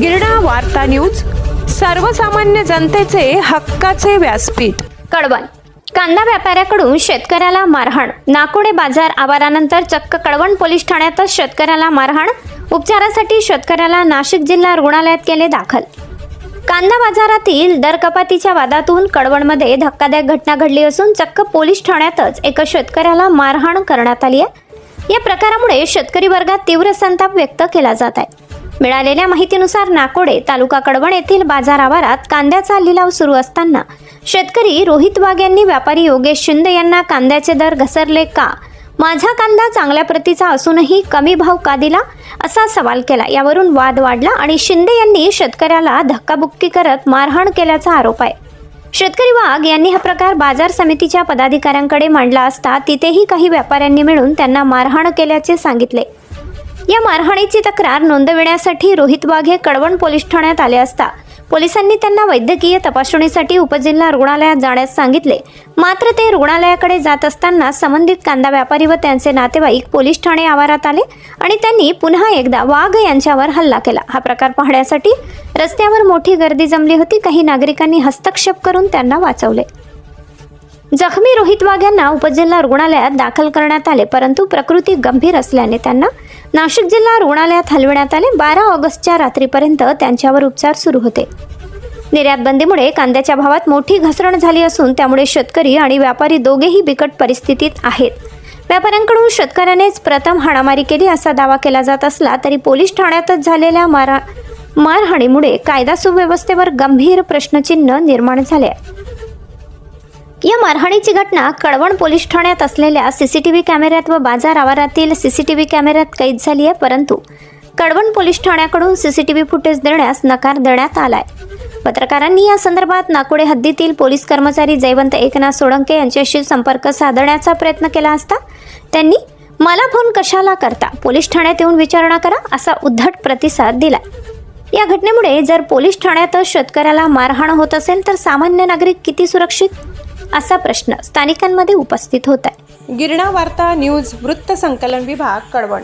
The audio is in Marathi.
गिरडा वार्ता न्यूज सर्वसामान्य जनतेचे हक्काचे व्यासपीठ. कळवण कांदा व्यापाऱ्याकडून शेतकऱ्याला मारहाण. नाकोडे बाजार आवारानंतर चक्क कळवण पोलीस ठाण्यातच शेतकऱ्याला मारहाण. उपचारासाठी शेतकऱ्याला नाशिक जिल्हा रुग्णालयात केले दाखल. कांदा बाजारातील दर कपातीच्या वादातून कळवणमध्ये धक्कादायक घटना घडली असून चक्क पोलीस ठाण्यातच एका शेतकऱ्याला मारहाण करण्यात आली आहे. या प्रकारामुळे शेतकरी वर्गात तीव्र संताप व्यक्त केला जात आहे. मिळालेल्या माहितीनुसार नाकोडे तालुका कडवण येथील बाजार आवारात कांद्याचा लिलाव सुरू असताना शेतकरी रोहित वाघ यांनी व्यापारी योगेश शिंदे यांना कांद्याचे दर घसरले का? माझा कांदा चांगल्या प्रतीचा असूनही कमी भाव का दिला? असा सवाल केला. यावरून वाद वाढला आणि शिंदे यांनी शेतकऱ्याला धक्काबुक्की करत मारहाण केल्याचा आरोप आहे. शेतकरी वाघ यांनी हा प्रकार बाजार समितीच्या पदाधिकाऱ्यांकडे मांडला असता तिथेही काही व्यापाऱ्यांनी मिळून त्यांना मारहाण केल्याचे सांगितले. या मारहाणीची तक्रार नोंदविण्यासाठी रोहित वाघ हे पोलीस ठाण्यात आले असता पोलिसांनी त्यांना वैद्यकीय तपासणीसाठी उपजिल्हा रुग्णालयात जाण्यास सांगितले. मात्र ते रुग्णालयाकडे जात असताना संबंधित कांदा व्यापारी व त्यांचे नातेवाईक पोलीस ठाणे आवारात आले आणि त्यांनी पुन्हा एकदा वाघ यांच्यावर हल्ला केला. हा प्रकार पाहण्यासाठी रस्त्यावर मोठी गर्दी जमली होती. काही नागरिकांनी हस्तक्षेप करून त्यांना वाचवले. जखमी रोहित वाघ यांना उपजिल्हा रुग्णालयात दाखल करण्यात आले परंतु प्रकृती गंभीर असल्याने त्यांना नाशिक जिल्हा रुग्णालयात हलविण्यात आले. बारा ऑगस्टच्या रात्रीपर्यंत त्यांच्यावर उपचार सुरू होते. निर्यात बंदीमुळे कांद्याच्या भावात मोठी घसरण झाली असून त्यामुळे शेतकरी आणि व्यापारी दोघेही बिकट परिस्थितीत आहेत. व्यापाऱ्यांकडून शेतकऱ्यानेच प्रथम हाणामारी केली असा दावा केला जात असला तरी पोलीस ठाण्यातच झालेल्या मारा मारहाणीमुळे कायदा सुव्यवस्थेवर गंभीर प्रश्नचिन्ह निर्माण झाले आहे. या मारहाणीची घटना कळवण पोलीस ठाण्यात असलेल्या सीसीटीव्ही कॅमेऱ्यात व बाजार आवारातील सीसीटीव्ही कॅमेऱ्यात कैद झाली आहे परंतु कळवण पोलीस ठाण्याकडून सीसीटीव्ही फुटेज देण्यास नकार देण्यात आलाय. पत्रकारांनी या संदर्भात नाकोडे हद्दीतील पोलीस कर्मचारी जयवंत एकनाथ सोळंके यांच्याशी संपर्क साधण्याचा प्रयत्न केला असता त्यांनी मला फोन कशाला करता? पोलीस ठाण्यात येऊन विचारणा करा असा उद्धट प्रतिसाद दिला या घटनेमुळे जर पोलीस ठाण्यातच शेतकऱ्याला मारहाण होत असेल तर सामान्य नागरिक किती सुरक्षित? असा प्रश्न स्थानिकांमध्ये उपस्थित होत आहे. गिरणा वार्ता न्यूज वृत्त संकलन विभाग कळवण